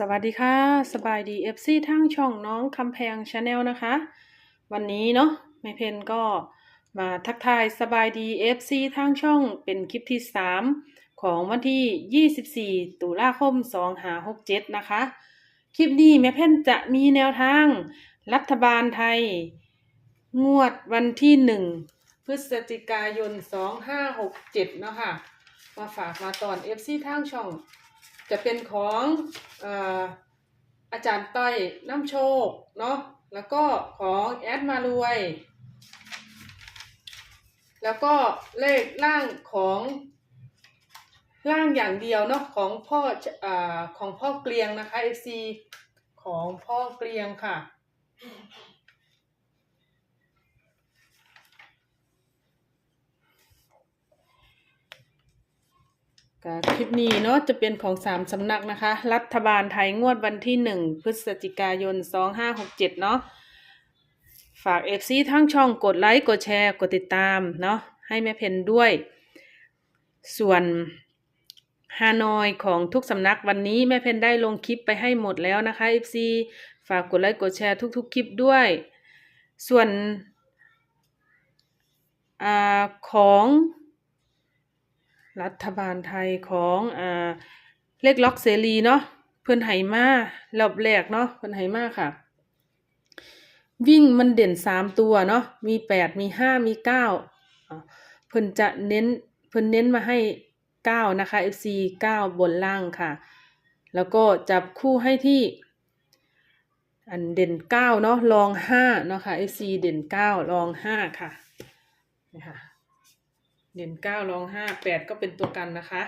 สวัสดีค่ะ สบายดี FC ทั้งช่องน้องคำแพงชาแนลนะคะ วันนี้เนาะแม่เพนก็มาทักทายสบายดี FC ทั้งช่องเป็นคลิปที่ 3 ของวันที่ 24 ตุลาคม 2567 นะคะ คลิปนี้แม่เพนจะมีแนวทาง รัฐบาลไทย งวดวันที่ 1 พฤศจิกายน 2567 เนาะค่ะมาฝากมาตอน FC ทางช่อง จะเป็นของเอ่อาจารย์ต้อยน้ำโชคเนาะแล้วก็ของแอดมารวย แล้วก็เลขล่างของล่างอย่างเดียวเนาะของพ่ออของพ่อเกลียงนะคะ FC ของพ่อเกลียงค่ะ ก็คลิปนี้เนาะจะเป็นของสามสำนักนะคะ รัฐบาลไทยงวดวันที่หนึ่งพฤศจิกายนสองห้าหกเจ็ดเนาะฝากเอฟซีทั้งช่องกดไลค์ กดแชร์ กดติดตามเนาะให้แม่เพนด้วย ส่วนฮานอยของทุกสำนักวันนี้แม่เพนได้ลงคลิปไปให้หมดแล้วนะคะเอฟซีฝากกดไลค์กดแชร์ทุกๆคลิปด้วย ส่วนอ่าของ รัฐบาลไทยของอ่าเลขล็อกเสรีเนาะเพิ่นไหมารอบแรกเนาะเพิ่นไหมาค่ะ วิ่งมันเด่นสามตัวเนาะมีแปดมีห้ามีเก้าเพิ่นจะเน้นเพิ่นเน้นมาให้เก้านะคะ FC เก้าบนล่างค่ะ แล้วก็จับคู่ให้ที่ อันเด่นเก้าเนาะรองห้าเนาะค่ะ FC เด่นเก้ารองห้าค่ะนี่ค่ะ เด่นเก้ารองห้าแปดก็เป็นตัวกันนะคะ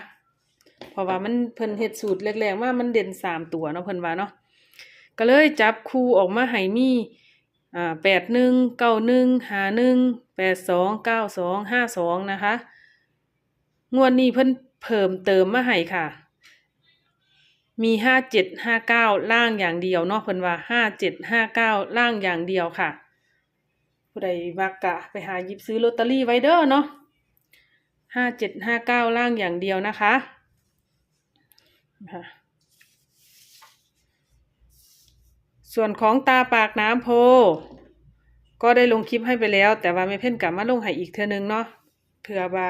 เพราะว่ามันเพิ่นเฮ็ดสูตรแรกๆว่ามันเด่นสามตัวเนาะเพิ่นว่าเนาะก็เลยจับคู่ออกมาให้มีอ่าแปดหนึ่งเก้าหนึ่งห้าหนึ่งแปดสองเก้าสองห้าสองนะคะงวดนี้เพิ่นเพิ่มเติมมาให้ค่ะ มีห้าเจ็ดห้าเก้าล่างอย่างเดียวเนาะเพิ่นว่าห้าเจ็ดห้าเก้าล่างอย่างเดียวค่ะ ผู้ใดมักกะไปหาหยิบซื้อลอตเตอรี่ไว้เด้อเนาะ ห้าเจ็ดห้าเก้าล่างอย่างเดียวนะคะส่วนของตาปากน้ำโพ ก็ได้ลงคลิปให้ไปแล้ว แต่ว่าไม่เพ่นกลับมาลงให้อีกเทื่อนึงเนาะเผื่อว่า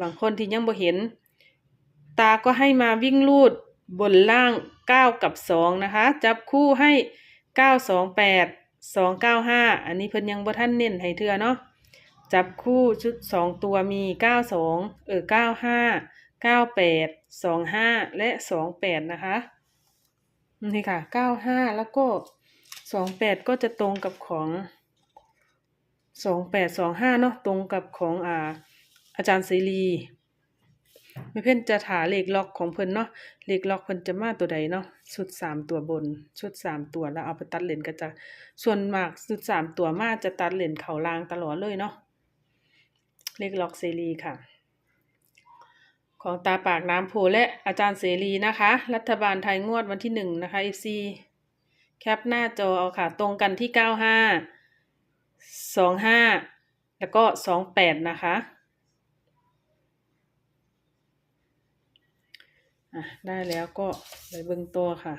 บางคนที่ยังบ่เห็น ตาก็ให้มาวิ่งลูดบนล่างเก้ากับสองนะคะ จับคู่ให้เก้าสองแปดสองเก้าห้าอันนี้เพิ่นยังบ่ท่านเน้นให้เทือเนาะ จับคู่ชุดสองตัวมีเก้าสองเออเก้าห้าเก้าแปดสองห้าและสองแปดนะคะ นี่ค่ะเก้าห้าแล้วก็สองแปดก็จะตรงกับของสองแปดสองห้าเนาะตรงกับของอ่าอาจารย์เสรีไม่เพ่นจะถาเลขล็อกของเพิ่นเนาะเลขล็อกเพิ่นจะมาตัวใดเนาะชุดสามตัวบน ชุดสามตัวแล้วเอาไปตัดเลนก็จะส่วนมากชุดสามตัวมาจะตัดเลนเข่าลางตลอดเลยเนาะ เลขล็อกเสรีค่ะ ของตาปากน้ำโพและอาจารย์เสรีนะคะ รัฐบาลไทยงวดวันที่หนึ่งนะคะ FC แคปหน้าจอเอาค่ะ ตรงกันที่เก้าห้าสองห้าแล้วก็สองแปดนะคะอะได้แล้วก็ไปเบิ่งตัวค่ะ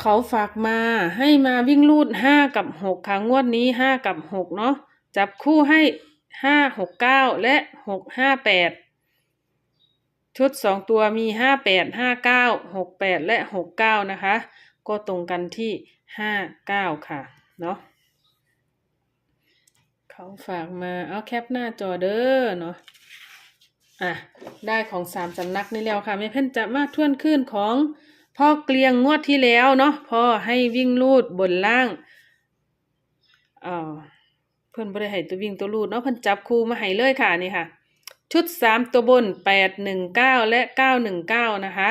เขาฝากมาให้มาวิ่งลูดห้ากับหกค่ะงวดนี้ห้ากับหกเนาะจับคู่ให้ห้าหกเก้าและหกห้าแปดชุดสองตัวมีห้าแปดห้าเก้าหกแปดและหกเก้านะคะ ก็ตรงกันที่ห้าเก้าค่ะเนาะเขาฝากมาเอาแคปหน้าจอเด้อเนาะอะได้ของสามสำนักนี่แล้วค่ะแม่เพ่นจะมาทวนขึ้นของ พ่อเกลียงงวดที่แล้วเนาะพ่อให้วิ่งลูดบนล่างเอ่อเพิ่นบ่ได้ให้ตัววิ่งตัวลูดเนาะเพิ่อนจับคู่มาให้เลยค่ะนี่ค่ะ ชุดสามตัวบนแปดหนึ่งเก้าและเก้าหนึ่งเก้านะคะ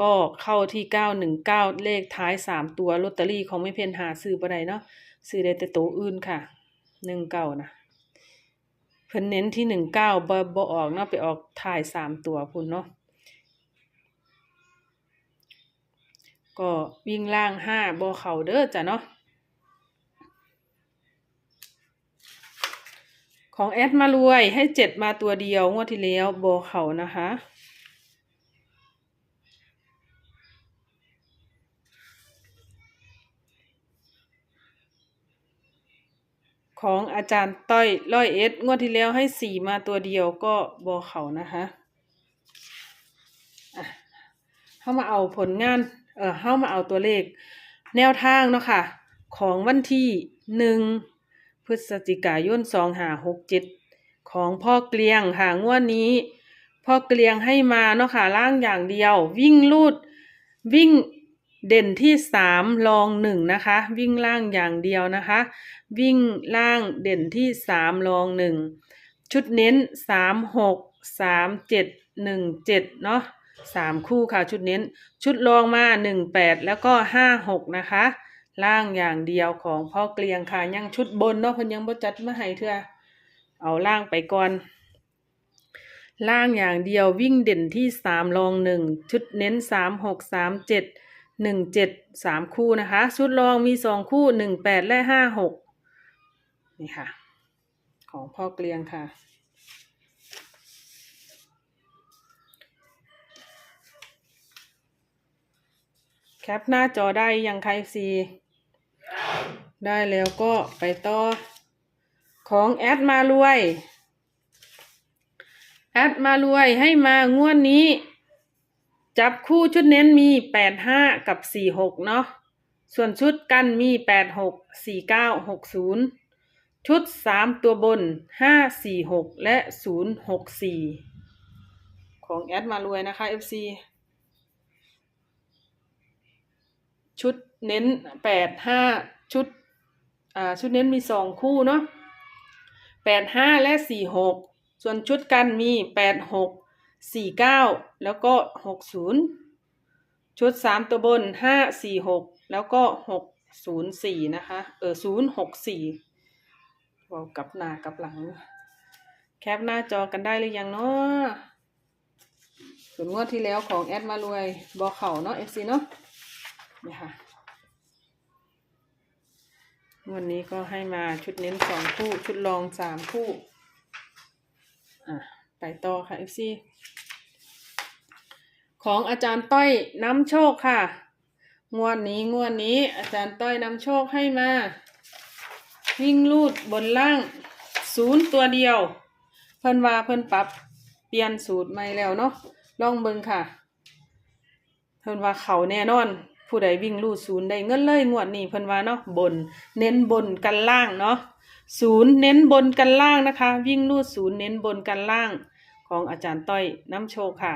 ก็เข้าที่เก้าหนึ่งเก้าเลขท้ายสามตัวลอตเตอรี่ของไม่เพียนหาซื้อบ่ได้เนาะซื้อได้แต่ตัวอื่นค่ะหนึ่งเก้านะเพิ่นเน้นที่หนึ่งเก้าบ่บ่ออกเนาะไปออกถ่ายสามตัวพุ่นเนาะ ก็วิ่งล่างห้าบอเข่าเด้อจ้ะเนาะของแอดมารวยให้เจ็ดมาตัวเดียวงวดที่แล้วโบเขานะคะของอาจารย์ต้อยร้อยเอ็ดงวดที่แล้วให้สี่มาตัวเดียวก็บอเขานะคะะเข้ามาเอาผลงาน เออเข้ามาเอาตัวเลข แนวทางเนาะค่ะ ของวันที่หนึ่งพฤศจิกายนสองหาหกเจ็ดของพ่อเกลียงค่ะงวดนี้ พ่อเกลียงให้มาเนาะค่ะล่างอย่างเดียว วิ่งลูดวิ่งเด่นที่สามรองหนึ่งนะคะ วิ่งล่างอย่างเดียวนะคะ วิ่งล่างเด่นที่สามรองหนึ่งชุดเน้นสามหกสามเจ็ดหนึ่งเจ็ดเนาะ สามคู่ค่ะชุดเน้น ชุดรองมาหนึ่งแปดแล้วก็ห้าหกนะคะ ล่างอย่างเดียวของพ่อเกลียงค่ะ ยังชุดบนเนาะเพิ่นยังบ่จัดมาให้เถื่อเอาล่างไปก่อน ล่างอย่างเดียววิ่งเด่นที่สามรองหนึ่งชุดเน้นสามหกสามเจ็ดหนึ่งเจ็ดสามคู่นะคะ ชุดรองมีสองคู่หนึ่งแปดและห้าหกนี่ค่ะ ของพ่อเกลียงค่ะ แคปหน้าจอได้ยังใครซีได้แล้วก็ไปต่อ ของแอดมารวย แอดมารวยให้มางวดนี้ จับคู่ชุดเน้นมีแปดห้ากับสี่หกเนาะส่วนชุดกันมีแปดหกสี่เก้าหกศูนย์ชุดสามตัวบนห้าสี่หกและศูนย์หกสี่ของแอดมารวยนะคะ FC ชุดเน้นแปดห้าชุดอ่าชุดเน้นมีสองคู่เนาะแปดห้าและสี่หกส่วนชุดกันมีแปดหกสี่เก้าแล้วก็หกศูนย์ชุดสามตัวบนห้าสี่หกแล้วก็หกศูนย์สี่นะคะเออศูนย์หกสี่เรากลับหน้ากลับหลัง แคปหน้าจอกันได้หรือยังเนาะส่วนงวดที่แล้วของแอดมารวยบอเข่าเนาะเอฟซีเนาะ นี่ค่ะวันนี้ก็ให้มาชุดเน้นสองคู่ ชุดรองสามคู่ อะ ไปต่อค่ะ FC ของอาจารย์ต้อยน้ำโชคค่ะ งวดนี้งวดนี้ อาจารย์ต้อยน้ำโชคให้มา วิ่งลูดบนล่างศูนย์ตัวเดียว เพิ่นว่าเพิ่นปรับเปลี่ยนสูตรใหม่แล้วเนาะลองเบิ่งค่ะ เพิ่นว่าเขาแน่นอน ผู้ใดวิ่งลูดศูนย์ได้เงินเลยงวดนี้เพิ่นว่าเนาะบน เน้นบนกันล่างเนาะศูนย์เน้นบนกันล่างนะคะ วิ่งลูดศูนย์เน้นบนกันล่าง ของอาจารย์ต้อยน้ำโชคค่ะ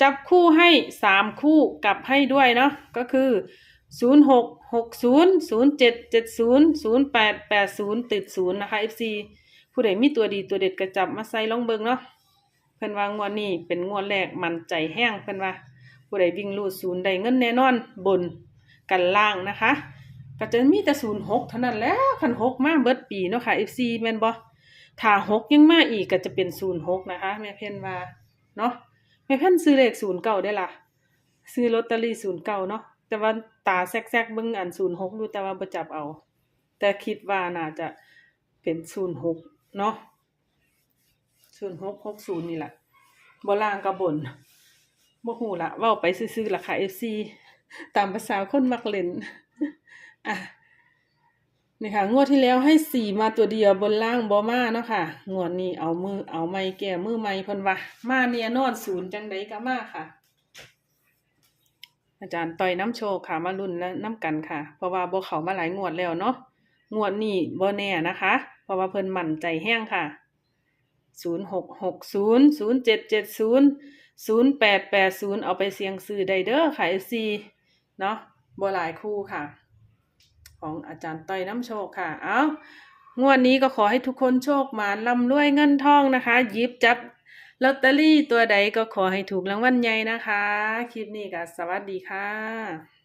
จับคู่ให้สามคู่กลับให้ด้วยเนาะก็คือศูนย์หกหกศูนย์ศูนย์เจ็ดเจ็ดศูนย์ศูนย์แปดแปดศูนย์ติดศูนย์นะคะ FC ผู้ใดมีตัวดีตัวเด็ดกระจับมาใส่ลองเบิงเนาะเพิ่นว่างวดนี้เป็นงวดแรกมันใจแห้งเพิ่นว่า ผู้ใดวิ่งลูดศูนย์ได้เงินแน่นอนบนกันล่างนะคะ ก็จะมีแต่ศูนย์หกเท่านั้นแล้วคันหกมากเบิดปีเนาะค่ะ FC แมนบ่ถ้าหกยังมากอีกก็จะเป็นศูนย์หกนะคะแม่เพ่นว่าเนาะแม่เพ่นซื้อเลขศูนย์เก้าได้ละซื้อลอตเตอรี่ศูนย์เก้าเนาะแต่ว่าตาแซกๆเบิ่งอันศูนย์หกดูแต่ว่าบ่จับเอา แต่คิดว่าน่าจะเป็นศูนย์หกเนาะศูนย์หกหกศูนย์นี่แหละบ่ล่างกับบน บ่ฮู้ละว้าไปซื่อๆล่ะค่ะ FC ตามภาษาคนมักเล่นอะนี่ค่ะงวดที่แล้วให้สี่มาตัวเดียวบนล่างบ่มาเนาะค่ะงวดนี้เอามือเอาไม้แก้มือไม้พิ่นว่ามาเนี่ยนอนศูนย์จังไดก็มาค่ะ อาจารย์ต่อยน้ำโชคค่ะมารุ่นและน้ำกันค่ะ เพราะว่าบ่เขามาหลายงวดแล้วเนาะงวดนี้บ่แน่นะคะ เพราะว่าเพิ่นมั่นใจแห้งค่ะศูนย์หกหกศูนย์ศูนย์เจ็ดเจ็ดศูนย์ ศูนย์แปดแปดศูนย์เอาไปเสี่ยงซื้อไดเด้อค่ะ FC เนาะบหลายคู่ค่ะ ของอาจารย์ต้อยน้ำโชคค่ะ เอางวดนี้ก็ขอให้ทุกคนโชคหมานร่ำรวยเงินทองนะคะหยิบจับลอตเตอรี่ตัวใดก็ขอให้ถูกรางวัลใหญ่นะคะ คลิปนี้ก็สวัสดีค่ะ